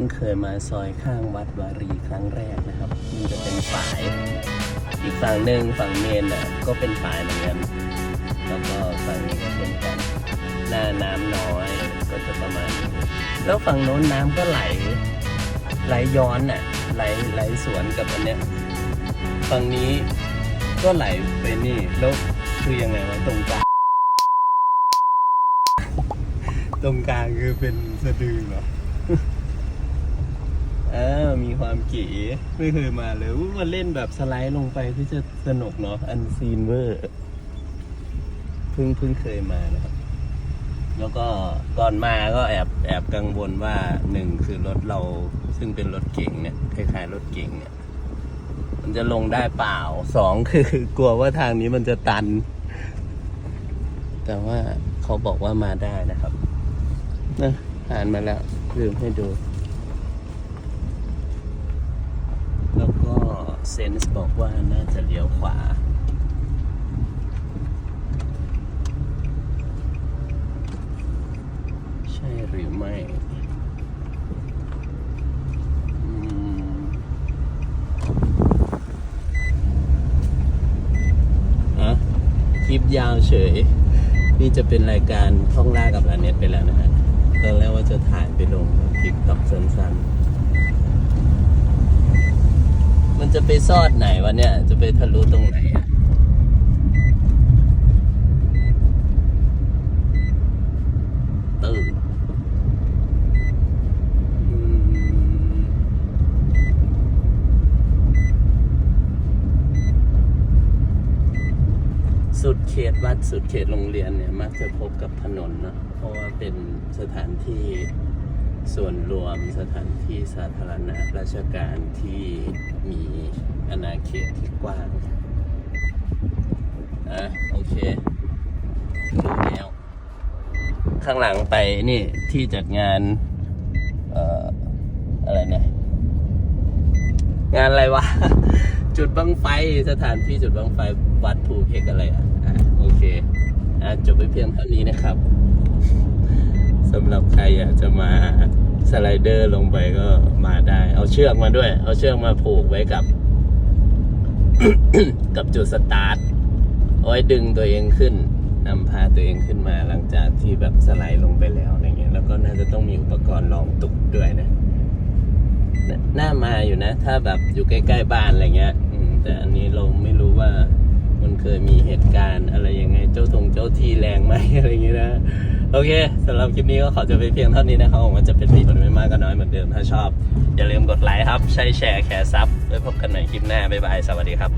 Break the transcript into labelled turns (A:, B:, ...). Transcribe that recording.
A: พิ่งเคยมาซอยข้างวัดวารีครั้งแรกนะครับนี่จะเป็นฝายอีกฝั่งหนึ่งฝั่งเมนน่ะก็เป็นฝายเหมือนกันแล้วก็ฝั่งนี้ก็เป็นกันหน้าน้ำน้อยก็จะประมาณแล้วฝั่งโน้นน้ำก็ไหลไหลย้อนน่ะไหลไหลสวนกับอันเนี้ยฝั่งนี้ก็ไหลไปนี่แล้วคือยังไงวะตรงกลางตรงกลางคือเป็นสะดือเหรอ อ่ามีความเก๋ไม่เคยมาเลยอุ๊ยมาเล่นแบบสไลด์ลงไปที่จะสนุกเนาะอันซีนเวอร์เพิ่งเพิ่งเคยมานะครับ แล้วก็ก่อนมาก็แอบแอบกังวลว่าหนึ่งคือรถเราซึ่งเป็นรถเก่งเนี่ยคล้ายๆรถเก่งเนี่ย มันจะลงได้เปล่าสองคือกลัวว่าทางนี้มันจะตัน แต่ว่าเขาบอกว่ามาได้นะครับนะอ่านมาแล้วลืมให้ดู แล้วก็ เซนส์บอกว่าน่าจะเลี้ยวขวา ใช่หรือไม่อะคลิปยาวเฉย นี่จะเป็นรายการท่องล่ากับลาเน็ตไปแล้วนะฮะตอนแรกว่าจะถ่ายไปลงคลิปตอกสั้นๆ มันจะไปซอดไหนวะเนี่ย จะไปทะลุตรงไหนอะตื่นสุดเขตวัดสุดเขตโรงเรียนเนี่ย มักจะพบกับถนนเนอะเพราะว่าเป็นสถานที่ ส่วนรวมสถานที่สาธารณะราชการที่มีอาณาเขตที่กว้างอะโอเคดูแล้วข้างหลังไปนี่ที่จัดงาน เอ่อ อะไรนะงานอะไรวะ จุดบังไฟสถานที่จุดบังไฟวัดภูเพกอะไรอะอะโอเค อะจบไปเพียงเท่านี้นะครับ สำหรับใครอยากจะมาสไลเดอร์ลงไปก็มาได้ เอาเชือกมาด้วย เอาเชือกมาผูกไว้กับ กับจุดสตาร์ทเอาไว้ดึงตัวเองขึ้นนำพาตัวเองขึ้นมาหลังจากที่แบบสไลด์ลงไปแล้วอะไรเงี้ย แล้วก็น่าจะต้องมีอุปกรณ์รองตุกด้วยนะนน่ามาอยู่นะ ถ้าแบบอยู่ใกล้ๆบ้านอะไรเงี้ยแต่อันนี้เราไม่รู้ว่ามันเคยมีเหตุการณ์อะไรยังไงเจ้าทงเจ้าที่แรงไหมอะไรอย่างงี้นะ โอเคสำหรับคลิปนี้ก็ขอจะไปเพียงเท่านี้นะครับผมว่าจะเป็นประโยชน์ไม่มากก็น้อยเหมือนเดิมถ้าชอบ อย่าลืมกดไลค์ครับใช้แชร์แคร์ซับไว้พบกันใหม่คลิปหน้าบ๊ายบายสวัสดีครับ